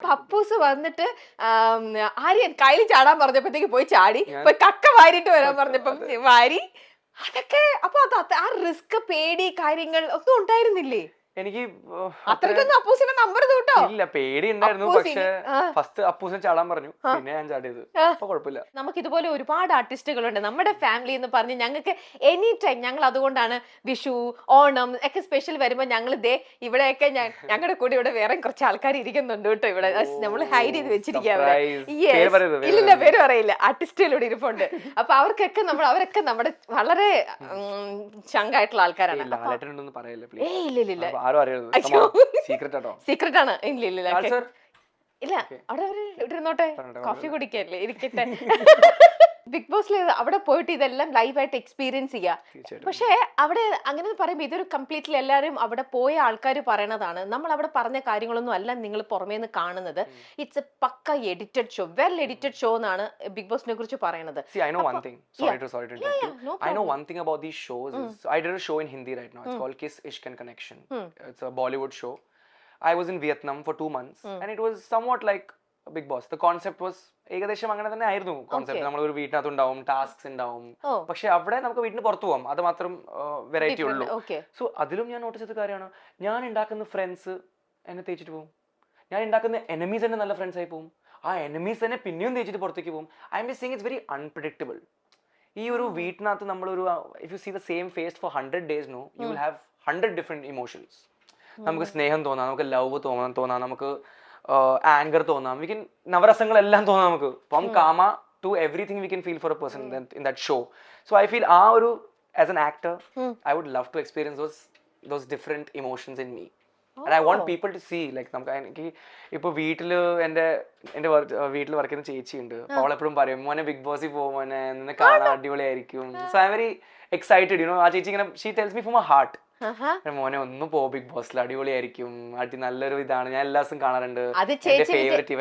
Pappus വന്നിട്ട് ആര്യൻ കയ്യിൽ ചാടാൻ പറഞ്ഞപ്പോഴത്തേക്ക് പോയി ചാടി പോയി കക്ക വാരിട്ട് വരാൻ പറഞ്ഞപ്പം വാരി. അതൊക്കെ അപ്പൊ അത് ആ റിസ്ക് പേടി കാര്യങ്ങൾ ഒന്നും ഉണ്ടായിരുന്നില്ലേ? എനിക്ക് അത്രയ്ക്കൊന്നും അപ്പൂസിന്റെ നമ്പർ കേട്ടോ. ഇല്ല പേടി ഉണ്ടായിരുന്നു. പക്ഷെ ഫസ്റ്റ് അപ്പൂസിനെ ചാടാൻ പറഞ്ഞു. പിന്നെ ഞാൻ ചാടിയത്. അപ്പൊ കുഴപ്പമില്ല. നമുക്ക് ഇതുപോലെ ഒരുപാട് ആർട്ടിസ്റ്റുകളുണ്ട് നമ്മുടെ ഫാമിലി എന്ന് പറഞ്ഞ് ഞങ്ങൾക്ക് എനി ടൈം ഞങ്ങൾ അതുകൊണ്ടാണ് വിഷു ഓണം ഒക്കെ സ്പെഷ്യൽ വരുമ്പോൾ ഞങ്ങൾ ദേ ഇവിടെയൊക്കെ ഞങ്ങളുടെ കൂടെ ഇവിടെ വേറെ കുറച്ച് ആൾക്കാർ ഇരിക്കുന്നുണ്ട് കേട്ടോ ഇവിടെ. നമ്മൾ ഹൈഡ് ചെയ്ത് വെച്ചിരിക്കുക ഇല്ലില്ല. പേര് പറയില്ല. ആർട്ടിസ്റ്റുകൾ ഇവിടെ ഇരിപ്പുണ്ട്. അപ്പൊ അവർക്കൊക്കെ നമ്മൾ അവരൊക്കെ നമ്മുടെ വളരെ ചങ്കായിട്ടുള്ള ആൾക്കാരാണ്. ഏയ് ഇല്ല ഇല്ല ആരും അറിയരുത്. സീക്രട്ട് ആട്ടോ. സീക്രട്ട് ആണ്. ഇല്ല ഇല്ല ഇല്ല. അവിടെ ഇരുന്നോട്ടെ കോഫി കുടിക്കല്ലേ? ഇരിക്കട്ടെ. ബിഗ് ബോസിൽ അവിടെ പോയിട്ട് ഇതെല്ലാം ലൈവായിട്ട് എക്സ്പീരിയൻസ് ചെയ്യാം. പക്ഷേ അവിടെ അങ്ങനെ പറയുമ്പോൾ ഇതൊരു കംപ്ലീറ്റ്ലി എല്ലാവരും അവിടെ പോയ ആൾക്കാർ പറയണതാണ്. നമ്മൾ അവിടെ പറഞ്ഞ കാര്യങ്ങളൊന്നും അല്ല നിങ്ങൾ പുറമേന്ന് കാണുന്നത്. It's a pakka edited show well edited show എന്നാണ് ബിഗ് ബോസിനെ കുറിച്ച് പറയണത്. Bollywood show I was in Vietnam for two months and it was somewhat like Big boss the concept was ഏകദേശം അങ്ങനെ തന്നെ ആയിരുന്നു കോൺസെപ്റ്റ്. നമ്മൾ ഒരു വീട്ടിനകത്ത് ഉണ്ടാവും. ടാസ്ക്സ് ഉണ്ടാവും പക്ഷെ അവിടെ നമുക്ക് വീട്ടിന് പുറത്തു പോകാം അത് മാത്രം വെറൈറ്റി ഉള്ളൂ. സോ അതിലും ഞാൻ നോട്ടീസ് ചെയ്ത കാര്യമാണ്. ഞാൻ ഉണ്ടാക്കുന്ന ഫ്രണ്ട്സ് എന്നെ തേച്ചിട്ട് പോകും ഞാൻ ഉണ്ടാക്കുന്ന എനമീസ് തന്നെ നല്ല ഫ്രണ്ട്സ് ആയി പോകും ആ എനമീസ് തന്നെ പിന്നെയും തേച്ചിട്ട് പുറത്തേക്ക് പോകും I'm be seeing it's very unpredictable ഈ ഒരു വീട്ടിനകത്ത് നമ്മളൊരു if you see the same phase for hundred days no you will have hundred different emotions നമുക്ക് സ്നേഹം തോന്നാം നമുക്ക് ലവ് തോന്നാൻ തോന്നാം. നമുക്ക് ആങ്കർ തോന്നാം. വി കൻ നവരസങ്ങളെല്ലാം തോന്നാം നമുക്ക്. From kama to everything we can feel for a person in that show so I feel ആ ഒരു as an actor I would love to experience those those different emotions in me and I I want to see like നമുക്ക് എനിക്ക് ഇപ്പോൾ വീട്ടിൽ എന്റെ എന്റെ വീട്ടിൽ work ചെയ്യുന്ന ചേച്ചിയുണ്ട്. അപ്പോൾ അവൾ എപ്പോഴും പറയും മോനെ ബിഗ് ബോസിൽ പോകും മോനെ. നിന്നെ കാണാൻ അടിപൊളിയായിരിക്കും. So I very excited you know uh ചേച്ചി ഇങ്ങനെ she tells me from my heart. മോനെ ഒന്ന് പോ ബിഗ് ബോസിൽ അടിപൊളിയായിരിക്കും. അടി നല്ലൊരു ഇതാണ്. ഞാൻ എല്ലാ ദിവസം കാണാറുണ്ട്. അത് ഫേവറേറ്റ്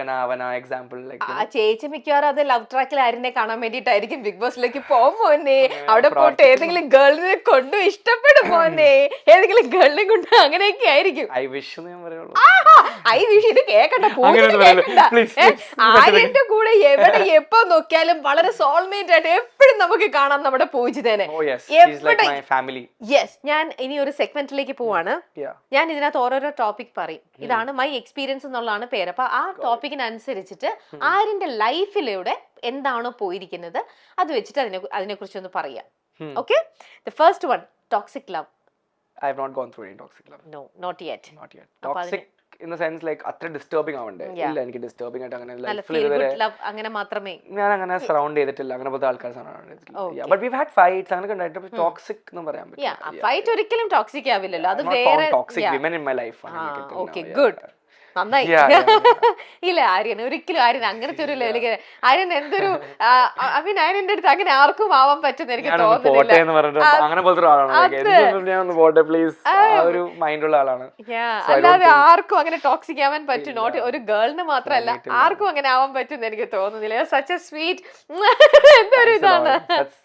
എക്സാമ്പിൾ ആ ചേച്ചി മിക്കവാറും അത് ലവ് ട്രാക്കിൽ ആരിനെ കാണാൻ വേണ്ടിട്ടായിരിക്കും ബിഗ് ബോസിലേക്ക് പോകും മോനെ. അവിടെ പോട്ട് ഏതെങ്കിലും ഗേളിനെ കൊണ്ടു ഇഷ്ടപ്പെടും മോനെ. ഏതെങ്കിലും ഗേളിനെ കൊണ്ട് അങ്ങനെയൊക്കെ ആയിരിക്കും. ഐ വിഷ് ഞാൻ പറയുള്ളൂ. ഐ വിഷ് ഇത് കേക്കണ്ട. ആര്യന്റെ കൂടെ എവിടെ എപ്പോ നോക്കിയാലും വളരെ സോൾമേറ്റ് ആയിട്ട് എപ്പോഴും നമുക്ക് കാണാം നമ്മുടെ പൂജിതനെ. യെസ് യെസ് ഞാൻ ഇനി ഒരു സെഗ്മെന്റിലേക്ക് പോവാണ്. ഞാൻ ഇതിനകത്ത് ഓരോരോ ടോപ്പിക് പറയും. ഇതാണ് മൈ എക്സ്പീരിയൻസ് എന്നുള്ളതാണ് പേര്. അപ്പൊ ആ ടോപ്പിക്കിനനുസരിച്ചിട്ട് ആര്യന്റെ ലൈഫിലൂടെ എന്താണോ പോയിരിക്കുന്നത് അത് വെച്ചിട്ട് അതിനെ അതിനെ കുറിച്ചൊന്ന് പറയാം. Hmm. Okay the first one toxic love I have not gone through any toxic love. No, not yet. Not yet. Toxic in sense like അത്ര ഡിസ്റ്റർബിംഗ് ആവണ്ടേ? ഇല്ല എനിക്ക് ഡിസ്റ്റർബിംഗ് ആയിട്ട് അങ്ങനെ ലൈഫിൽ ഇതുവരെ അങ്ങനെ മാത്രമേ. ഞാൻ അങ്ങനെ സറൗണ്ട് ചെയ്തിട്ടില്ല. അങ്ങനെ പോലത്തെ ആൾക്കാർ സറൗണ്ട് ചെയ്തിട്ടില്ല. ബട്ട് വി ഹാഡ് ഫൈറ്റ്സ് അങ്ങനെ ഉണ്ടായിട്ട് ടോക്സിക് എന്ന് പറയാൻ യാ ഫൈറ്റ് ഒരിക്കലും ടോക്സിക് ആവില്ലല്ലോ. അത് വേറെ toxic women in my life okay good നന്നായി. ഇല്ല ആര്യൻ ഒരിക്കലും ആര്യൻ അങ്ങനത്തെ ഒരു ലെവലിൽ ആര്യൻ എന്തൊരു ഐ മീൻ ആര്യന്റെ അടുത്ത് അങ്ങനെ ആർക്കും ആവാൻ പറ്റുന്ന എനിക്ക് തോന്നുന്നില്ല. അല്ലാതെ ആർക്കും അങ്ങനെ ടോക്സിക് ആവാൻ പറ്റും. നോട്ട് ഒരു ഗേളിന് മാത്രമല്ല തോന്നിയിട്ടില്ല. ആർക്കും അങ്ങനെ ആവാൻ പറ്റും എനിക്ക് തോന്നുന്നില്ല. സച്ച് എ സ്വീറ്റ് എന്തൊരു. ഇതാണ്?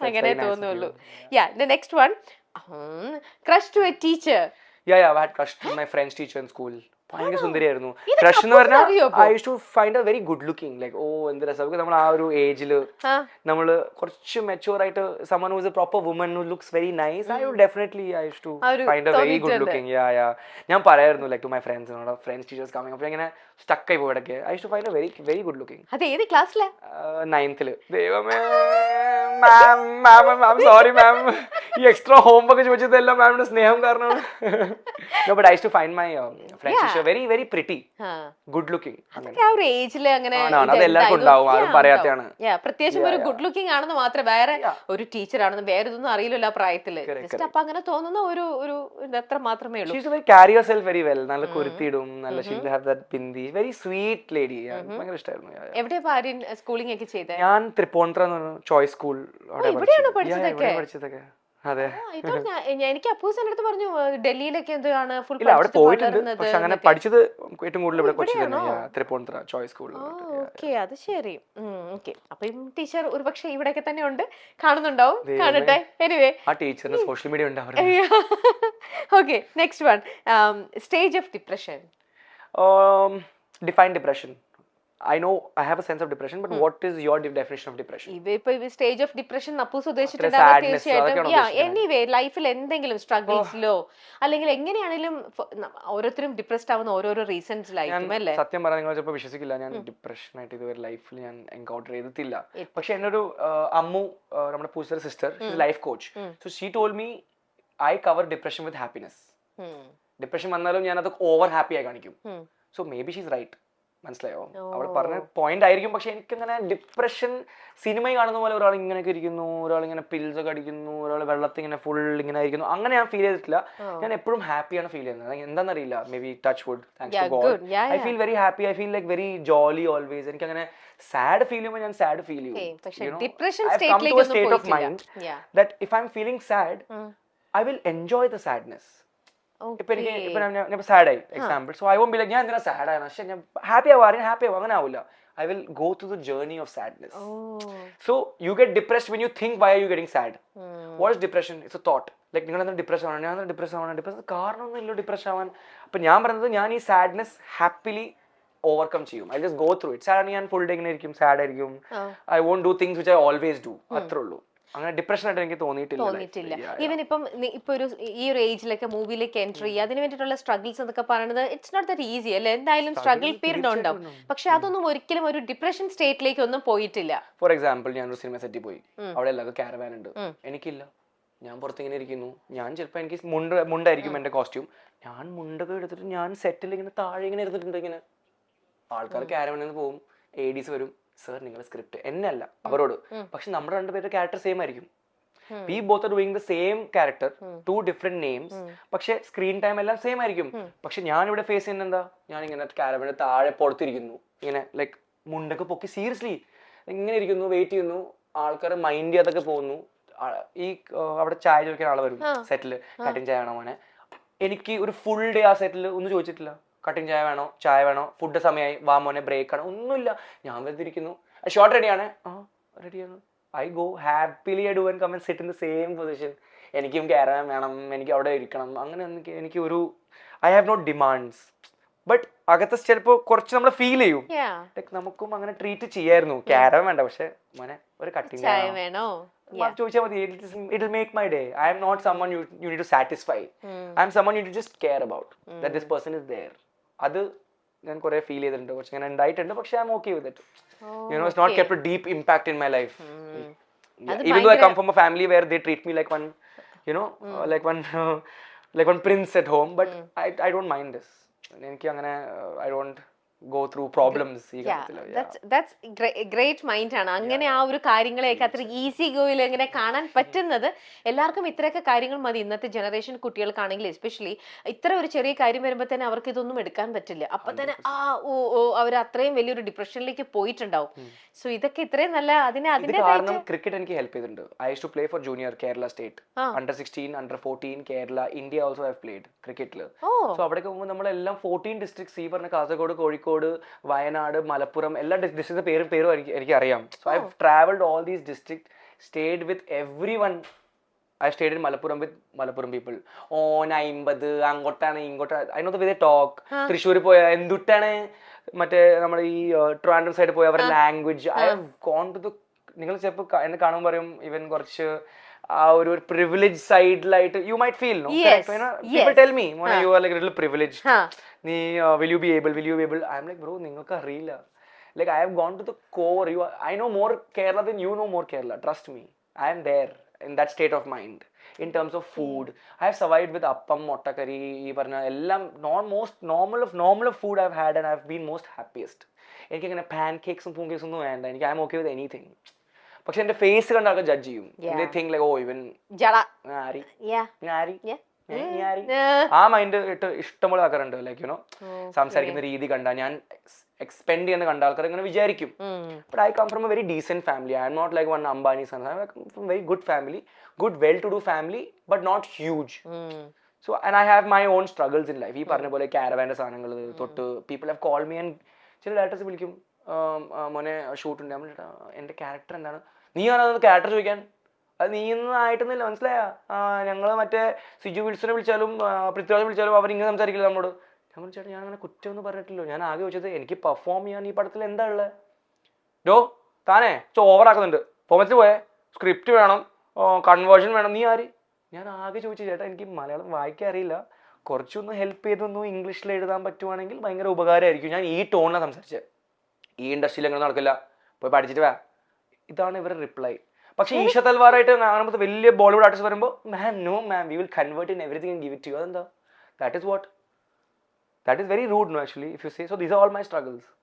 അങ്ങനെ തോന്നുള്ളൂ. Yeah the next one crush to a teacher Yeah, yeah, I had crushed my French teacher in school. ഭയങ്കര സുന്ദരിയായിരുന്നു. ക്രഷ് എന്ന് പറഞ്ഞാൽ I to find a very good looking like oh എന്ത് രസം. നമ്മൾ ആ ഒരു ഏജിൽ നമ്മൾ കുറച്ച് മെച്ചൂർ ആയിട്ട് someone who's a proper woman who looks very nice I would definitely I to find a very good. Looking yeah yeah ഞാൻ പറയായിരുന്നു like to my friends friends teachers coming അപ്പോൾ ഇങ്ങനെ സ്റ്റക്ക് ആയി പോയിടക്കെ I to find a very very good looking അത് ഏത് ക്ലാസ്സിലാ? നയൻത്തിൽ ദൈവമേ മാം മാം ma'am sorry ma'am ഈ എക്സ്ട്രാ ഹോം ഒക്കെ ചോദിച്ചതെല്ലാം മാമിന്റെ സ്നേഹം കാരണമാണ്. But I to find my friends very very pretty good looking ആ ഒരു അങ്ങനെ ഉണ്ടാവും. ആരും പറയാത്തെയാണ് പ്രത്യേകിച്ചും ഒരു ഗുഡ് ലുക്കിംഗ് ആണെന്ന് മാത്രം വേറെ ഒരു ടീച്ചർ ആണെന്ന് വേറെ ഇതൊന്നും അറിയില്ലല്ലോ ആ പ്രായത്തിൽ. ജസ്റ്റ് അപ്പൊ അങ്ങനെ തോന്നുന്ന ഒരു ഒരു എത്ര മാത്രമേ ഉള്ളൂ. Carry yourself very well നല്ല കുരുത്തിയിടും നല്ല she have that bindi very sweet lady ഭയങ്കര ഇഷ്ടമായിരുന്നു. എവിടെയാ ആര്യൻ സ്കൂളിംഗ് ഒക്കെ ചെയ്തത് ഞാൻ തൃപ്പൂണിത്തുറ ചോയ്സ് സ്കൂൾ പഠിച്ചതൊക്കെ? അതെ. എനിക്ക് അപ്പൂസിന്റെ അടുത്ത് പറഞ്ഞു ഡൽഹിയിലൊക്കെ എന്താണ് ഫുൾ ഇല്ല അവിടെ പോയിട്ടുണ്ട്. പക്ഷെ അങ്ങനെ പഠിച്ചത് ഏറ്റവും കൂടുതൽ ഇവിടെ കൊച്ചി തൃപ്പൂണിത്തുറ ചോയ്സ് സ്കൂളിൽ ഓക്കെ അത് ശരി. ഓക്കെ. അപ്പൊ ടീച്ചർ ഒരുപക്ഷെ ഇവിടെയൊക്കെ തന്നെ ഉണ്ട്. കാണുന്നുണ്ടാവും. കാണട്ടെ. എനിവേ ആ ടീച്ചറിന് സോഷ്യൽ മീഡിയ ഉണ്ട് അവർ okay next one stage of depression define depression. I know I have a sense of depression, but what is your definition definition of depression? ഇപ്പൊ സ്റ്റേജ് ഓഫ് ഡിപ്രഷൻ നപ്പൂസ് അതൊക്കെയാണോ തീർച്ചയായിട്ടും? എനിവേ ലൈഫിൽ എന്തെങ്കിലും സ്ട്രഗിൾസിലോ അല്ലെങ്കിൽ എങ്ങനെയാണെങ്കിലും ന- ഓരോരുത്തരും ഡിപ്രസ്ഡ് ആവുന്ന ഓരോരോ റീസൺസ് അല്ലേ? സത്യം പറഞ്ഞാൽ നിങ്ങൾ ചിലപ്പോൾ വിശ്വസിക്കില്ല. ഞാൻ ഡിപ്രഷൻ ആയിട്ട് ഇതുവരെ ലൈഫിൽ ഞാൻ എൻകൗണ്ടർ ചെയ്തിട്ടില്ല. പക്ഷെ എന്റെ ഒരു അമ്മു നമ്മുടെ പൂസർ sister life coach. So she told me I cover depression with happiness. Depression വന്നാലും ഞാൻ അത് ഓവർ ഹാപ്പി ആയി കാണിക്കും. So maybe she's right മനസ്സിലായോ? അവൾ. പറഞ്ഞ പോയിന്റ് ആയിരിക്കും. പക്ഷെ എനിക്കങ്ങനെ ഡിപ്രഷൻ സിനിമ കാണുന്ന പോലെ ഒരാൾ ഇങ്ങനെയൊക്കെ ഇരിക്കുന്നു ഒരാൾ ഇങ്ങനെ പിൽസ് ഒക്കെ അടിക്കുന്നു ഒരാൾ വെള്ളത്തിൽ ഇങ്ങനെ ഫുൾ ഇങ്ങനെ ആയിരിക്കുന്നു അങ്ങനെ ഞാൻ ഫീൽ ചെയ്തിട്ടില്ല. ഞാൻ എപ്പോഴും ഹാപ്പിയാണ് ഫീൽ ചെയ്യുന്നത്. എന്താണെന്നറിയില്ല maybe touch wood thanks to God I. Feel very happy I feel like very jolly always എനിക്ക് അങ്ങനെ സാഡ് ഫീൽ ചെയ്യുമ്പോൾ ഞാൻ സാഡ് ഫീൽ ചെയ്യും. You know, depression I've come to a സ്റ്റേറ്റിലേക്ക് state of ഒന്നും mind പോയിട്ടില്ല ഇപ്പൊ എനിക്ക് ഇപ്പൊ ഞാൻ ഞാൻ സാഡ് ആയി. Example so I won't be like ഞാൻ എന്തിനാ സാഡ് ആണ്? പക്ഷെ ഞാൻ ഹാപ്പി ആവാറ് ഹാപ്പി ആവും അങ്ങനെ ആവില്ല I will go through the journey of sadness so you get depressed when you think why are you getting sad what is depression it's a thought like നിങ്ങൾ എന്താ ഡിപ്രഷൻ ആവണം ഞാൻ ഡിപ്രഷൻ ആവണം depression കാരണമൊന്നുമില്ല depression ആവാൻ. അപ്പൊ ഞാൻ പറയുന്നത് ഞാൻ ഈ സാഡ്നെസ് ഹാപ്പിലി ഓവർകം ചെയ്യും. I just go through it sad ഞാൻ ഫുൾ ഡേ ഇങ്ങനെ ഇരിക്കും. സാഡ് ആയിരിക്കും. I won't do things which I always do അത്രേ ഉള്ളൂ. അങ്ങനെ ഡിപ്രഷൻ ആയിട്ട് എനിക്ക് തോന്നിയിട്ടില്ല തോന്നിയിട്ടില്ല. ഈവൻ ഇപ്പം ഇപ്പൊ ഒരു ഈ ഒരു ഏജിലൊക്കെ മൂവിയിലേക്ക് എൻട്രി ചെയ്യുക അതിന് വേണ്ടിയിട്ടുള്ള സ്ട്രഗിൾസ് എന്നൊക്കെ പറയുന്നത് ഇറ്റ്സ് നോട്ട് ദറ്റ് ഈസി അല്ലേ? എന്തായാലും സ്ട്രഗിൾ പീരീഡ് ഉണ്ടാവും. പക്ഷെ അതൊന്നും ഒരിക്കലും ഒരു ഡിപ്രഷൻ സ്റ്റേറ്റിലേക്ക് ഒന്നും പോയിട്ടില്ല. ഫോർ എക്സാമ്പിൾ ഞാൻ ഒരു സിനിമ സെറ്റിൽ പോയി. അവിടെ എല്ലാവർക്കും കാരവാൻ ഉണ്ട്. എനിക്കില്ല. ഞാൻ പുറത്തിങ്ങനെ ഇരിക്കുന്നു. ഞാൻ ചിലപ്പോൾ എനിക്ക് മുണ്ട് മുണ്ടായിരിക്കും എന്റെ കോസ്റ്റ്യൂം ഞാൻ മുണ്ടൊക്കെ എടുത്തിട്ട് ഞാൻ സെറ്റിൽ ഇങ്ങനെ താഴെ ഇങ്ങനെ ഇരുന്നിട്ടുണ്ട് ഇങ്ങനെ. ആൾക്കാർ കാരവാൻ നിന്ന് പോകും. എ ഡീസ് വരും. സർ നിങ്ങളുടെ സ്ക്രിപ്റ്റ് എന്നെ അല്ല അവരോട്. പക്ഷെ നമ്മുടെ രണ്ടുപേരുടെ ക്യാരക്ടർ സെയിം ആയിരിക്കും. We both are doing the same character. Two different names പക്ഷെ സ്ക്രീൻ ടൈം എല്ലാം സെയിം ആയിരിക്കും. പക്ഷെ ഞാൻ ഇവിടെ ഫേസ് ചെയ്യുന്ന എന്താ? ഞാൻ ഇങ്ങനെ ക്യാരവന് താഴെ പുറത്തിരിക്കുന്നു. ഇങ്ങനെ ലൈക്ക് മുണ്ടൊക്കെ പൊക്കി സീരിയസ്ലി ഇങ്ങനെ ഇരിക്കുന്നു വെയിറ്റ് ചെയ്യുന്നു. ആൾക്കാർ മൈൻഡ് ചെയ്യാതൊക്കെ പോകുന്നു. ഈ അവിടെ ചായ ചോദിക്കാൻ ആൾ വരും സെറ്റിൽ കട്ടിങ് ചായ ആണോ മോനെ? എനിക്ക് ഒരു ഫുൾ ഡേ ആ സെറ്റിൽ ഒന്നും ചോദിച്ചിട്ടില്ല. കട്ടിങ് ചായ വേണോ? ചായ വേണോ? ഫുഡ് സമയമായി വാ മോനെ ബ്രേക്ക് ആണ്. ഒന്നുമില്ല. ഞാൻ വെറുതിരിക്കുന്നു. ഷോർട്ട് റെഡിയാണ് ആ റെഡിയാണ് I go happily I do and come and sit in the same position എനിക്കും കയറാൻ വേണം. എനിക്ക് അവിടെ ഇരിക്കണം. അങ്ങനെ എനിക്ക് ഒരു I have not demands but അകത്ത് ചിലപ്പോൾ കുറച്ച് നമ്മൾ ഫീൽ ചെയ്യും. ലൈക്ക് നമുക്കും അങ്ങനെ ട്രീറ്റ് ചെയ്യായിരുന്നു. ക്യാരവൻ വേണ്ട. പക്ഷെ മോനെ ഒരു കട്ടിങ് ചായ വേണോ. ചോദിച്ചാൽ മതി. It make my day I'm not someone you you need to satisfy I'm someone you to just care about that this person is there അത് ഞാൻ കുറെ ഫീൽ ചെയ്തിട്ടുണ്ട്. കുറച്ച് ഇങ്ങനെ ഉണ്ടായിട്ടുണ്ട്. പക്ഷെ ഞാൻ ഓക്കെ ചെയ്തിട്ട് you know not kept deep impact in my life even I come from a family where they treat me like one you know like one like one prince at home but I don't mind this എനിക്ക് അങ്ങനെ I don't go through problems ഈ. Yeah. Great mind ആണ്. അങ്ങനെ ആ ഒരു കാര്യങ്ങളെയൊക്കെ അത്ര easy ഗോയിൽ എങ്ങനെ കാണാൻ പറ്റുന്നത് എല്ലാവർക്കും ഇത്രയൊക്കെ കാര്യങ്ങൾ മതി ഇന്നത്തെ ജനറേഷൻ കുട്ടികൾക്കാണെങ്കിൽ എസ്പെഷ്യലി ഇത്ര ഒരു ചെറിയ കാര്യം വരുമ്പോൾ തന്നെ അവർക്ക് ഇതൊന്നും എടുക്കാൻ പറ്റില്ല. അപ്പൊ തന്നെ ആ ഓ ഓ അവർ അത്രയും വലിയൊരു ഡിപ്രഷനിലേക്ക് പോയിട്ടുണ്ടാവും. സോ ഇതൊക്കെ ഇത്രയും നല്ല അതിനെ അതിന്റെ കാരണം ക്രിക്കറ്റ് എനിക്ക് ഹെൽപ്പ് ചെയ്തിട്ടുണ്ട്. I to play for junior Kerala state under sixteen under fourteen Kerala India also have played ക്രിക്കറ്റിൽ സോ അവിടേക്ക് പോകുമ്പോൾ നമ്മളെല്ലാം ഫോർട്ടീൻ ഡിസ്ട്രിക്ട്സ് ഈ പറഞ്ഞ കാസർഗോഡ് കോഴിക്കോട് വയനാട് മലപ്പുറം എല്ലാ ഡിസ്ട്രിക്ട്സിന്റെ പേരും പേരും എനിക്ക് എനിക്ക് അറിയാം so I travelled all these district stayed with every one I stayed in Malappuram with Malappuram people ഓൻ അമ്പത് അങ്ങോട്ടാണ് ഇങ്ങോട്ടാണ് അതിനകത്ത് വിത്ത് ടോക്ക് തൃശ്ശൂർ പോയ എന്തുട്ടാണ്? മറ്റേ നമ്മുടെ ഈ ട്രാൻഡം സൈഡ് പോയ അവരുടെ language I have gone to the നിങ്ങൾ ചിലപ്പോൾ എന്നെ കാണുമ്പോൾ പറയും ഇവൻ കുറച്ച് ആ ഒരു പ്രിവിലേജ് സൈഡിലായിട്ട് you might feel no yes. Tell me മോനെ you are like little privilege നീ will you be able will you be able I'm like bro നിങ്ങൾക്ക് അറിയില്ല like I have gone to the core you I know more Kerala than you know more Kerala trust me I'm there in that state of mind in terms of food I have survive with appam മുട്ടക്കറി ഈ പറഞ്ഞ എല്ലാം non most normal of normal of food I have had and I have been most happiest എനിക്കങ്ങനെ pan കേക്സും പൂൺ കേക്ക്സും ഒന്നും വേണ്ട. എനിക്ക് I'm okay with anything പക്ഷെ എന്റെ ഫേസ് കണ്ടാൽ ജഡ്ജ് ചെയ്യും. ദേ തിങ്ക് ലൈക്ക് ഓ ഇവൻ ആരി ആരി ഏഹ്. ആ മൈൻഡ് ഇട്ട് ഇഷ്ടമുള്ള ആൾക്കാരുണ്ട്. ലൈക്ക് യുനോ സംസാരിക്കുന്ന രീതി കണ്ടാൽ ഞാൻ എക്സ്പെൻഡ് ചെയ്യുന്ന കണ്ട ആൾക്കാർ ഇങ്ങനെ വിചാരിക്കും. But I come from a very decent family I'm not like one Ambani son I come from very good family good well to do family but not huge so and I have my own struggles in life ഈ പറഞ്ഞ പോലെ കാരവാന്റെ സാധനങ്ങൾ തൊട്ട് people have call me and ചില directors വിളിക്കും. "Um, ആ, മോനെ ഷൂട്ട് ഉണ്ട്. നമ്മൾ എന്റെ ക്യാരക്ടർ എന്താണ്? നീ ആണത് ക്യാരക്ടർ ചോദിക്കാൻ? അത് നീ ഒന്നും ആയിട്ടൊന്നുമില്ല മനസ്സിലായ ഞങ്ങൾ മറ്റേ സിജു വിൽസനെ വിളിച്ചാലും പൃഥ്വിരാജ് വിളിച്ചാലും അവർ ഇങ്ങനെ സംസാരിക്കില്ല ഞാൻ പറഞ്ഞു ചേട്ടാ ഞാൻ അങ്ങനെ കുറ്റമൊന്നും പറഞ്ഞിട്ടില്ലോ ഞാൻ ആകെ ചോദിച്ചത് എനിക്ക് പെർഫോം ചെയ്യാൻ ഈ പടത്തിൽ എന്താ ഉള്ളത് ഡോ താനേ ഓവറാക്കുന്നുണ്ട് ഫോമത്തിൽ പോയേ സ്ക്രിപ്റ്റ് വേണം കൺവേർഷൻ വേണം. നീ ആര്? ഞാൻ ആകെ ചോദിച്ചു ചേട്ടാ എനിക്ക് മലയാളം വായിക്കാൻ അറിയില്ല. കുറച്ചൊന്ന് ഹെൽപ്പ് ചെയ്തൊന്ന് ഇംഗ്ലീഷിൽ എഴുതാൻ പറ്റുവാണെങ്കിൽ ഭയങ്കര ഉപകാരമായിരിക്കും. ഞാൻ ഈ ടോണിലാണ് സംസാരിച്ചത് ഈ ഇൻഡസ്ട്രിയിൽ അങ്ങനെ നടക്കില്ല. പോയി പഠിച്ചിട്ട് വാ. ഇതാണ് ഇവരുടെ റിപ്ലൈ പക്ഷേ ഈഷ തൽവാറായിട്ട് കാണുമ്പോൾ വലിയ ബോളിവുഡ് ആർട്ടിസ്റ്റ് വരുമ്പോൾ ma'am no ma'am we will convert in everything give it you അതെന്താ? That is what that is very rude no actually if you say so these are all my struggles